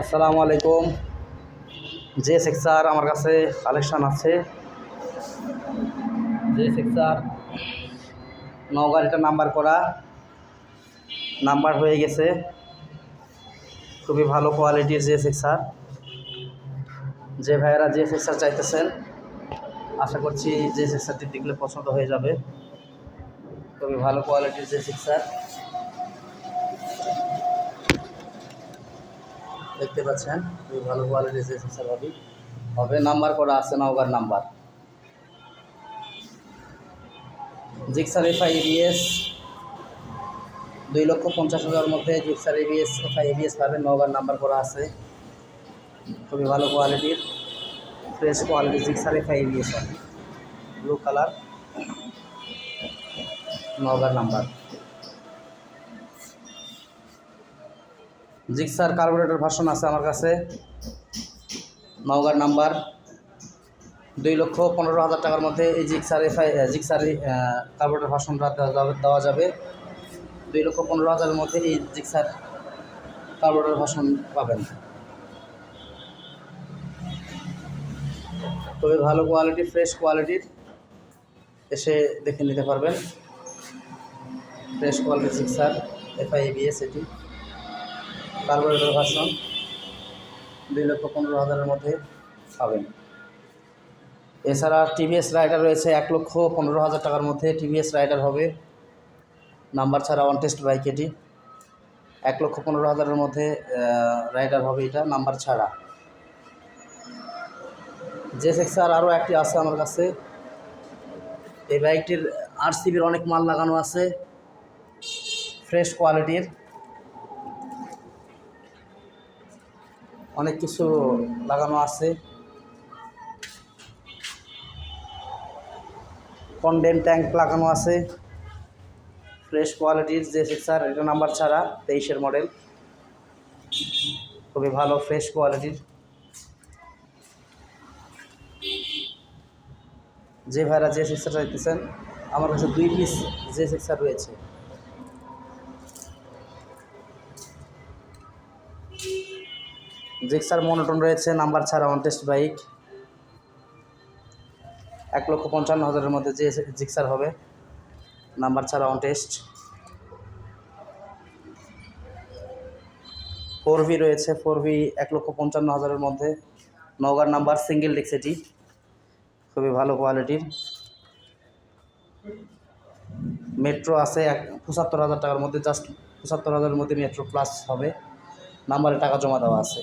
আসসালামু আলাইকুম। যে সেক্সার আমার কাছে কালেকশান আছে, যে সেক্সার নওগাঁর এটা নাম্বার করা নাম্বার হয়ে গেছে। খুবই ভালো কোয়ালিটির যে সেক্সার যে ভাইয়েরা যে সেক্সার চাইতেছেন, আশা করছি যে সেক্সারটি দেখলে পছন্দ হয়ে যাবে। খুবই ভালো কোয়ালিটির যে সেক্সার দেখতে পাচ্ছেন, খুবই ভালো কোয়ালিটি যে সেন্সার হবে নাম্বার করা আছে নওগাঁর নাম্বার। জিক্সার এফআই এবিএস, দুই লক্ষ পঞ্চাশ হাজার মধ্যে জিক্সার এবিএস, এফআই এবিএস পাবেন, নওগাঁর নাম্বার করা আছে। খুবই ভালো কোয়ালিটির ফ্রেশ কোয়ালিটির Gixxer FI ABS blue colour নওগাঁর নাম্বার। জিক্সার কার্বোরেটর ভার্সন আছে আমার কাছে। নওগাঁর নাম্বার। দুই লক্ষ পনেরো হাজার টাকার মধ্যে এই জিক্সার এফআই জিক্সার কার্বোরেটর ভার্সনটা দেওয়া যাবে দুই লক্ষ পনেরো হাজারের মধ্যে এই জিক্সার কার্বোরেটর ভার্সন পাবেন। তবে ভালো কোয়ালিটি ফ্রেশ কোয়ালিটির এসে দেখে নিতে পারবেন। Fresh quality Gixxer FI ABS এটি। কার্বোরেটর ভার্সন দুই লক্ষ পনেরো হাজারের মধ্যে পাবেন। এছাড়া টিভিএস রাইডার রয়েছে এক লক্ষ পনেরো হাজার টাকার মধ্যে। টিভিএস রাইডার হবে নাম্বার ছাড়া ওয়ান টেস্ট বাইক এটি। এক লক্ষ পনেরো হাজারের মধ্যে রাইডার হবে এটা নাম্বার ছাড়া। যে সেক্সার আরও একটি আছে আমার কাছে। এই বাইকটির আর সিবির অনেক মাল লাগানো আছে। ফ্রেশ কোয়ালিটির। অনেক কিছু লাগানো আছে। কন্ডেন ট্যাঙ্ক লাগানো আছে। ফ্রেশ কোয়ালিটির যে সিক্সার এটা নাম্বার ছাড়া তেইশের মডেল খুবই ভালো ফ্রেশ কোয়ালিটির যে ভাইরা যে সিক্সার চাইতেছেন আমার কাছে দুই পিস যে সিক্সার রয়েছে। জিক্সার মনোটন রয়েছে, নাম্বার ছাড়া অন টেস্ট বাইক এক লক্ষ পঞ্চান্ন হাজারের মধ্যে যে জিক্সার হবে, নাম্বার ছাড়া টেস্ট ফোর ভি রয়েছে ফোর ভি এক লক্ষ পঞ্চান্ন হাজারের মধ্যে। নওগাঁর নাম্বার সিঙ্গেল ডিক্স এটি খুবই ভালো কোয়ালিটির মেট্রো আছে এক, পঁচাত্তর হাজার টাকার মধ্যে জাস্ট পঁচাত্তর হাজারের মধ্যে মেট্রো প্লাস হবে। নাম্বারে টাকা জমা দেওয়া আছে।